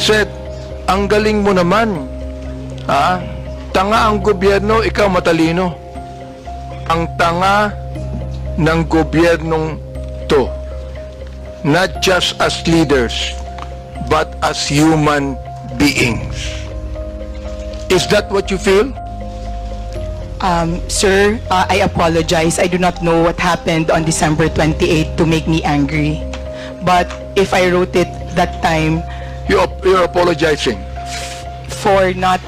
Seth, ang galing mo naman. Ha? Tanga ang gobyerno, ikaw matalino. Ang tanga ng gobyernong to, not just as leaders, but as human beings. Is that what you feel? Um, sir, uh, I apologize. I do not know what happened on December 28 to make me angry. But if I wrote it that time You, you're apologizing. for not,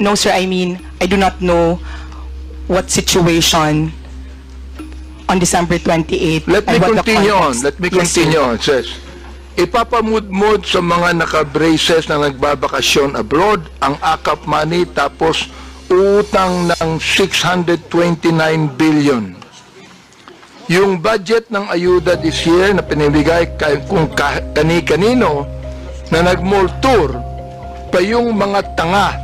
no sir, I mean, I do not know what situation on December 28. Let me continue on. Let me Yes, sir. continue on. Says, ipapamudmud sa mga naka-braces na nagbabakasyon abroad ang akap money tapos utang ng 629 billion. Yung budget ng ayuda this year na pinibigay kay kung ka- kani-kanino na nag-mall tour pa yung mga tanga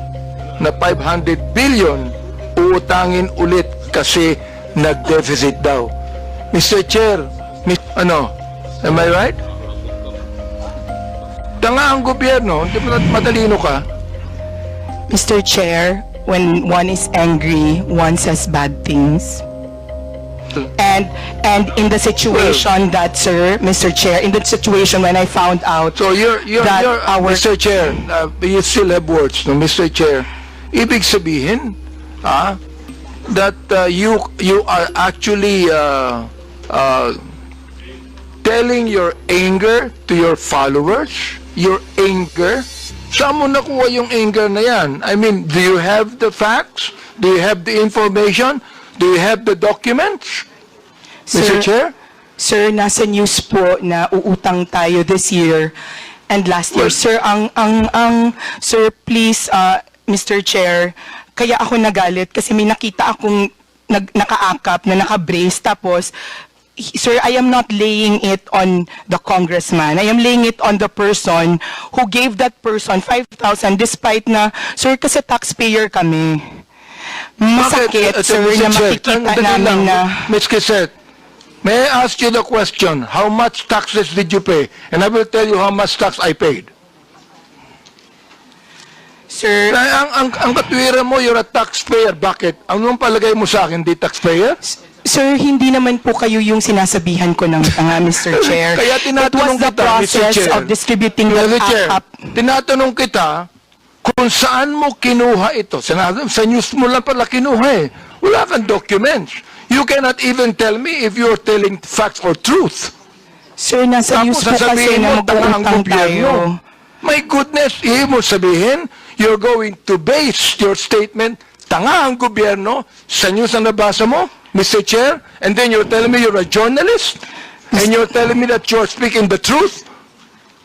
na 500 billion uutangin ulit kasi nag-deficit daw. Mr. Chair, Mis- ano, am I right? Tanga ang gobyerno, hindi mo matalino ka. Mr. Chair, when one is angry, one says bad things. And and in the situation that, sir, Mr. Chair, in the situation when I found out So you're, you're, That you're uh, our- Mr. Chair, uh, you still have words, no, Mr. Chair. Ibig sabihin, ah, that uh, you you are actually uh, uh, telling your anger to your followers, your anger. Saan mo nakuha yung anger na yan? I mean, do you have the facts? Do you have the information? Do you have the documents? Mr. Sir- Chair? Sir, nasa news po na uutang tayo this year and last year. Well- Sir, ang, ang, ang, sir, please, uh, Mr. Chair, kaya ako nagalit kasi may nakita akong nag, nakaakap na nakabrace tapos Sir, I am not laying it on the congressman. I am laying it on the person who gave that person 5,000 despite na, sir, kasi taxpayer kami. Masakit, Bakit, sir, na makikita namin na... Ms. May I ask you the question, how much taxes did you pay? And I will tell you how much tax I paid. Sir, Ang, ang, ang, ang katwiran mo, you're a taxpayer. Bakit? Anong palagay mo sa akin, di taxpayer? Sir, hindi naman po kayo yung sinasabihan ko ng tanga, Mr. Chair. Kaya tinatanong It was the kita, Mr. process Chair. of distributing the Mr. Chair, up. tinatanong kita kung saan mo kinuha ito. Sa, sa news mo lang pala kinuha eh. Wala kang documents. You cannot even tell me if you're telling facts or truth. Sir, nasa news po kasi na mo, tanga ang mag-uutang tayo. My goodness, ibig mo sabihin, you're going to base your statement, tanga ang gobyerno, sa news na nabasa mo, Mr. Chair, and then you're telling me you're a journalist, and you're telling me that you're speaking the truth?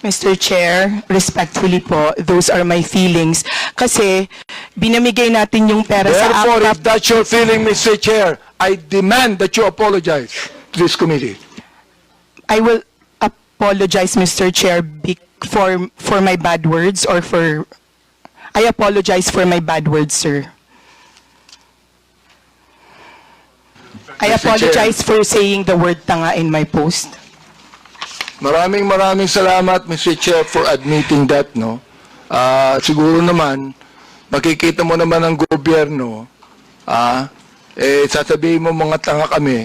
Mr. Chair, respectfully po, those are my feelings. Kasi binamigay natin yung pera sa Therefore, if APAP. that's your feeling, Mr. Chair, I demand that you apologize to this committee. I will apologize, Mr. Chair, for, for my bad words or for... I apologize for my bad words, sir. I Mr. Chair. apologize for saying the word tanga in my post. Maraming maraming salamat, Mr. Chair, for admitting that, no? Ah, siguro naman, makikita mo naman ang gobyerno, ah, eh, sasabihin mo mga tanga kami,